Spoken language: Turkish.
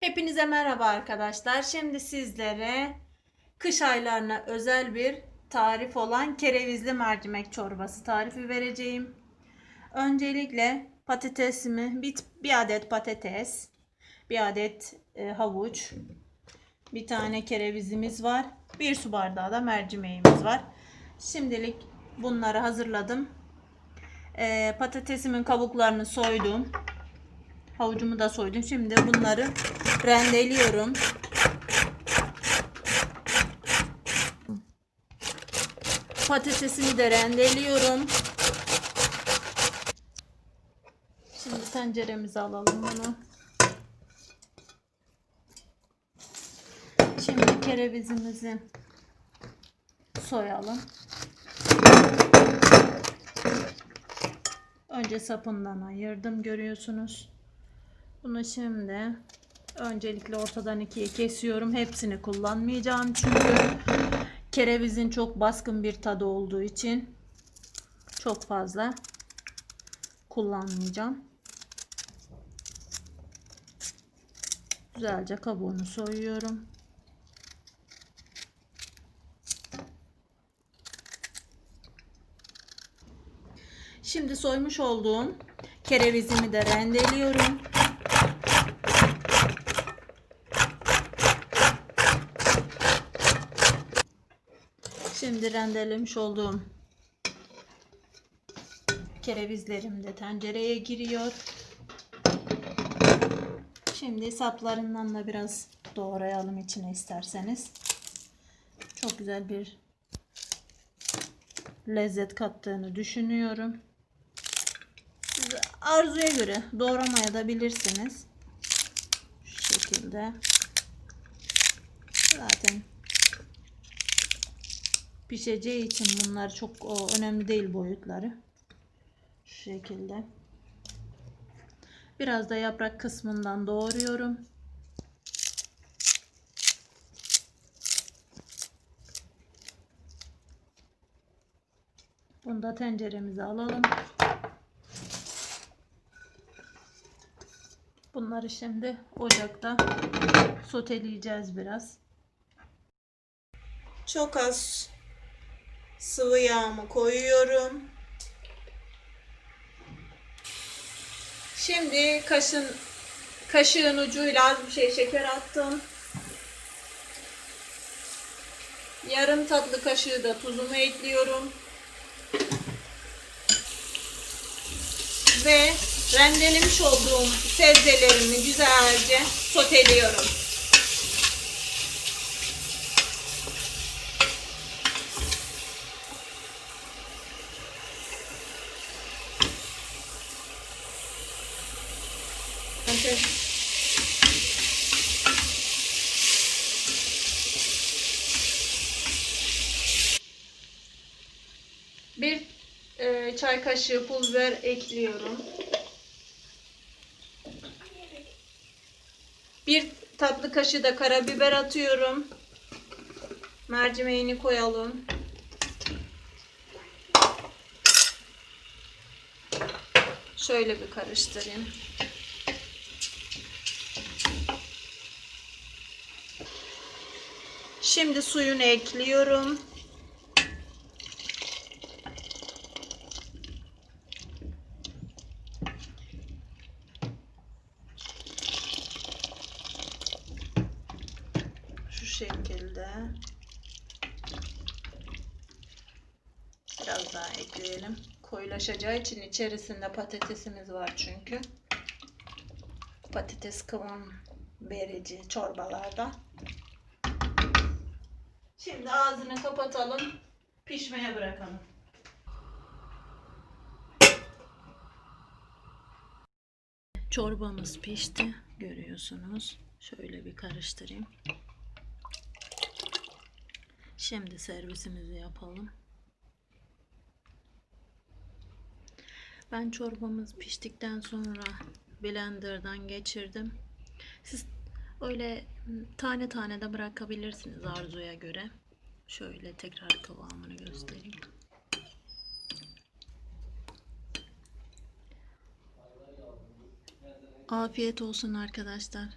Hepinize merhaba arkadaşlar. Şimdi sizlere kış aylarına özel bir tarif olan kerevizli mercimek çorbası tarifi vereceğim. Öncelikle patatesimi bir, bir adet patates, bir adet e, havuç, bir tane kerevizimiz var. Bir su bardağı da mercimeğimiz var. Şimdilik bunları hazırladım. E, patatesimin kabuklarını soydum. Havucumu da soydum. Şimdi bunları rendeliyorum. Patatesimi de rendeliyorum. Şimdi tenceremize alalım bunu. Şimdi kerevizimizi soyalım. Önce sapından ayırdım görüyorsunuz. Bunu şimdi öncelikle ortadan ikiye kesiyorum. Hepsini kullanmayacağım çünkü kerevizin çok baskın bir tadı olduğu için çok fazla kullanmayacağım. Güzelce kabuğunu soyuyorum. Şimdi soymuş olduğum kerevizimi de rendeliyorum. Şimdi rendelemiş olduğum kerevizlerim de tencereye giriyor. Şimdi saplarından da biraz doğrayalım içine isterseniz. Çok güzel bir lezzet kattığını düşünüyorum. Siz arzuya göre doğramaya da bilirsiniz. Şu şekilde. Zaten pişeceği için bunlar çok o, önemli değil boyutları. Şu şekilde. Biraz da yaprak kısmından doğruyorum. Bunu da tenceremize alalım. Bunları şimdi ocakta soteleyeceğiz biraz. Çok az sıvı yağımı koyuyorum. Şimdi kaşın kaşığın ucuyla az bir şey şeker attım. Yarım tatlı kaşığı da tuzumu ekliyorum. Ve rendelemiş olduğum sebzelerimi güzelce soteliyorum. Önce bir e, çay kaşığı pul biber ekliyorum. Bir tatlı kaşığı da karabiber atıyorum. Mercimeğini koyalım. Şöyle bir karıştırayım. Şimdi suyunu ekliyorum. Şu şekilde. Biraz daha ekleyelim. Koyulaşacağı için içerisinde patatesimiz var çünkü. Patates kıvam verici çorbalarda. Şimdi ağzını kapatalım. Pişmeye bırakalım. Çorbamız pişti. Görüyorsunuz. Şöyle bir karıştırayım. Şimdi servisimizi yapalım. Ben çorbamız piştikten sonra blenderdan geçirdim. Siz öyle tane tane de bırakabilirsiniz arzuya göre. Şöyle tekrar kıvamını göstereyim. Afiyet olsun arkadaşlar.